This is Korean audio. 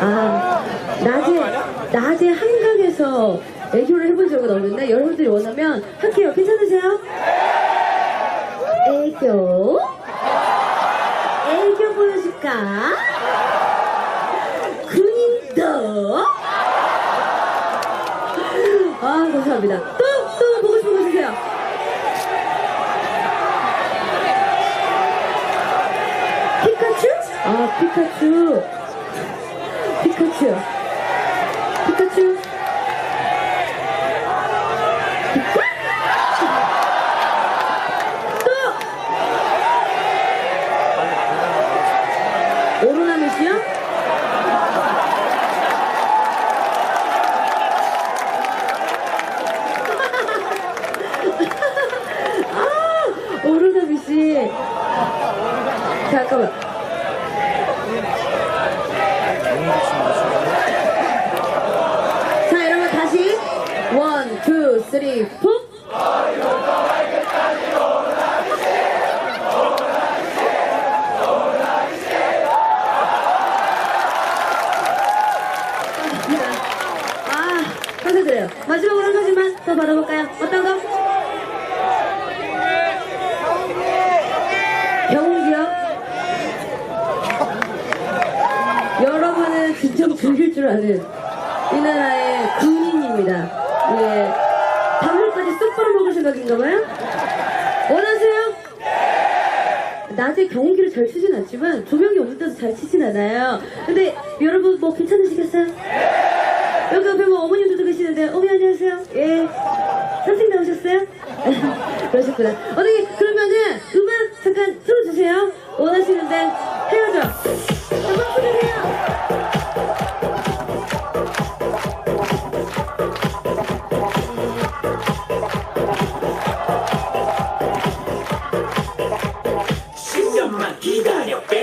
아, 낮에, 낮에 한강에서 애교를 해본 적은 없는데, 여러분들이 원하면 할게요. 괜찮으세요? 애교? 애교 보여줄까? 군인도? 아, 감사합니다. 또, 또 보고 싶은 거 주세요. 피카츄? 아, 피카츄. 피카츄. 피카츄. 또! 오로나미 씨요? 아, 오로나미 씨. 잠깐만. 자, 여러분 다시 원, 투, 쓰리, 포. 아, 감사드려요. 마지막으로 한 가지만 더 받아볼까요? 어떤 거? 경기요? 여러분은 진정 즐길 줄 아는 이 나라의 군인입니다. 예. 밤물까지 쏙 빨아먹을 생각인가 봐요? 원하세요? 낮에 경운기를 잘 치진 않지만 조명이 없는 데서 잘 치진 않아요. 근데 여러분 뭐 괜찮으시겠어요? 여기 옆에 뭐 어머님들도 계시는데 어머니 안녕하세요. 예. 선생 나오셨어요? 그러셨구나. 어머니 그러면은 음악 잠깐 틀어주세요. 원하시는데 헤어져. aqui, pé.